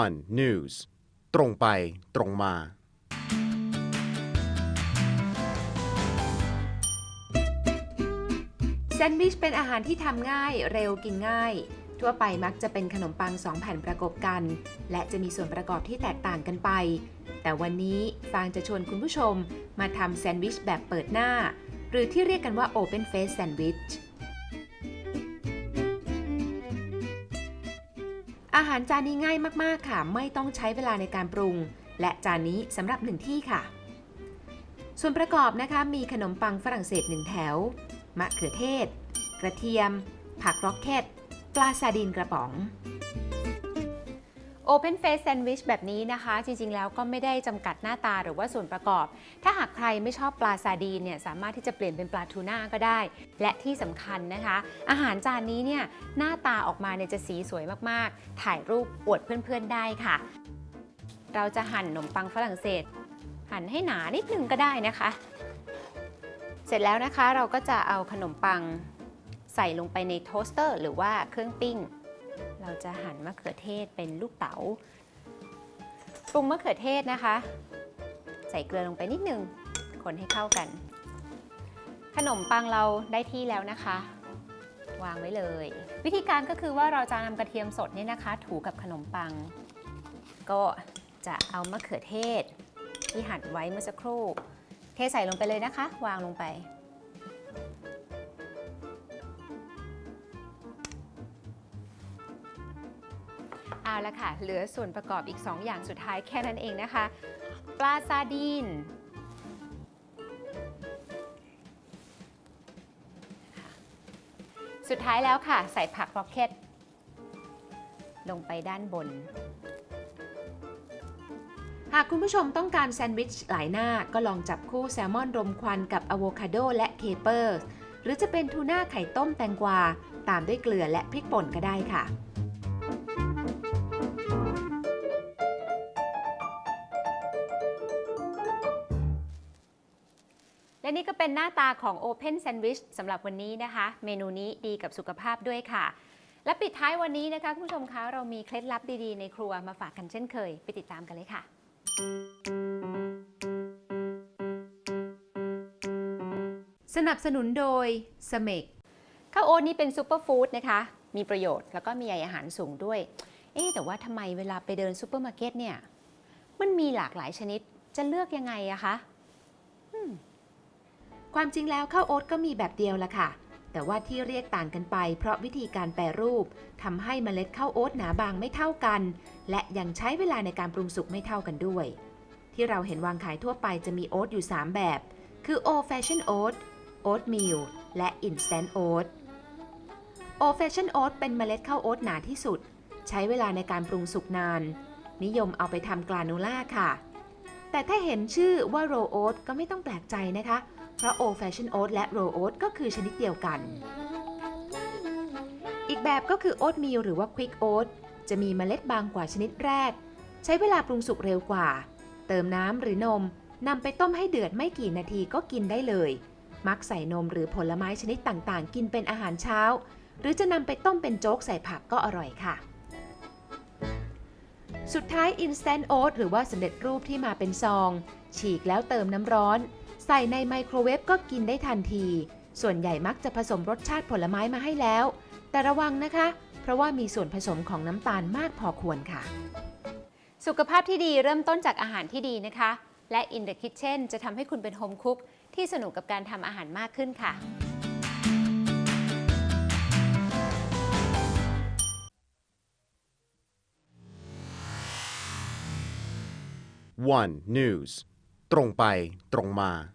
One News ตรงไปตรงมา แซนด์วิชเป็นอาหารที่ทำง่ายเร็วกินง่าย ทั่วไปมักจะเป็นขนมปัง2แผ่นประกบกัน และจะมีส่วนประกอบที่แตกต่างกันไป แต่วันนี้ฟางจะชวนคุณผู้ชมมาทำแซนด์วิชแบบเปิดหน้า หรือที่เรียกกันว่า Open Face Sandwich อาหารจานนี้ง่ายมากๆค่ะ ไม่ต้องใช้เวลาในการปรุง และจานนี้สำหรับหนึ่งที่ค่ะ ส่วนประกอบนะคะมีขนมปังฝรั่งเศสหนึ่งแถว มะเขือเทศ กระเทียม ผักร็อกเก็ต ปลาซาดินกระป๋อง Open Face Sandwich แบบนี้นะคะ จริงๆ แล้วก็ไม่ได้จำกัดหน้าตาหรือว่าส่วนประกอบ ถ้าหากใครไม่ชอบปลาซาดีนเนี่ยสามารถที่จะเปลี่ยนเป็นปลาทูน่าก็ได้ และที่สำคัญนะคะ อาหารจานนี้เนี่ยหน้าตาออกมาเนี่ยจะสีสวยมากๆ ถ่ายรูปอวดเพื่อนๆได้ค่ะ เราจะหั่นขนมปังฝรั่งเศส หั่นให้หนานิดนึงก็ได้นะคะ เสร็จแล้วนะคะเราก็จะเอาขนมปังใส่ลงไปในโทสเตอร์ หรือว่าเครื่องปิ้ง เราจะหั่นมะเขือเทศเป็นลูกเต๋าปรุงมะเขือเทศนะคะ ใส่เกลือลงไปนิดนึง คนให้เข้ากัน ขนมปังเราได้ที่แล้วนะคะ วางไว้เลย วิธีการก็คือว่าเราจะนำกระเทียมสดเนี่ยนะคะ ถูกับขนมปัง ก็จะเอามะเขือเทศที่หั่นไว้เมื่อสักครู่ เทใส่ลงไปเลยนะคะ วางลงไป เอาละค่ะ เหลือส่วนประกอบอีก 2 อย่างสุดท้ายแค่นั้นเองนะคะ ปลาซาดีนสุดท้ายแล้วค่ะ ใส่ผักร็อกเก็ตลงไปด้านบน หากคุณผู้ชมต้องการแซนด์วิชหลายหน้าก็ลองจับคู่แซลมอนรมควันกับอะโวคาโดและเคเปอร์ หรือจะเป็นทูน่าไข่ต้มแตงกวา ตามด้วยเกลือและพริกป่นก็ได้ค่ะ นี่ก็เป็นหน้าตาของ Open Sandwich สำหรับวันนี้นะคะ เมนูนี้ดีกับสุขภาพด้วยค่ะ และปิดท้ายวันนี้นะคะคุณผู้ชมคะเรามีเคล็ดลับดีๆ ในครัวมาฝากกันเช่นเคย ไปติดตามกันเลยค่ะ สนับสนุนโดยสเมกข้าวโอ๊ตนี่เป็นซูเปอร์ฟู้ดนะคะ มีประโยชน์แล้วก็มีใยอาหารสูงด้วย เอ๊ะแต่ว่าทำไมเวลาไปเดินซูเปอร์มาร์เก็ตเนี่ย มันมีหลากหลายชนิดจะเลือกยังไงอะคะ ความจริงแล้วข้าวโอ๊ตก็มีแบบเดียวละค่ะ แต่ว่าที่เรียกต่างกันไป เพราะวิธีการแปรรูปทำให้เมล็ดข้าวโอ๊ตหนาบางไม่เท่ากัน และยังใช้เวลาในการปรุงสุกไม่เท่ากันด้วย ที่เราเห็นวางขายทั่วไปจะมีโอ๊ตอยู่ 3 แบบ คือ old fashion oat oatmeal และ instant oat old fashion oat เป็นเมล็ดข้าวโอ๊ตหนาที่สุด ใช้เวลาในการปรุงสุกนาน นิยมเอาไปทำกลาโนล่าค่ะ แต่ถ้าเห็นชื่อว่า raw oat ก็ไม่ต้องแปลกใจนะคะเเพราะ old fashion oat และ raw oat ก็คือชนิดเดียวกัน อีกแบบก็คือ oatmeal หรือว่า quick oat จะมีเมล็ดบางกว่าชนิดแรก ใช้เวลาปรุงสุกเร็วกว่า เติมน้ำหรือนมนำไปต้มให้เดือดไม่กี่นาทีก็กินได้เลย มักใส่นมหรือผลไม้ชนิดต่างๆ กินเป็นอาหารเช้า หรือจะนำไปต้มเป็นโจ๊กใส่ผักก็อร่อยค่ะ สุดท้าย instant oat หรือว่าสำเร็จรูปที่มาเป็นซอง ฉีกแล้วเติมน้ำร้อน ใส่ในไมโครเวฟก็กินได้ทันที ส่วนใหญ่มักจะผสมรสชาติผลไม้มาให้แล้ว แต่ระวังนะคะ เพราะว่ามีส่วนผสมของน้ำตาลมากพอควรค่ะ สุขภาพที่ดีเริ่มต้นจากอาหารที่ดีนะคะ และ In the Kitchen จะทำให้คุณเป็นโฮมคุกที่สนุกกับการทำอาหารมากขึ้นค่ะ One News ตรงไปตรงมา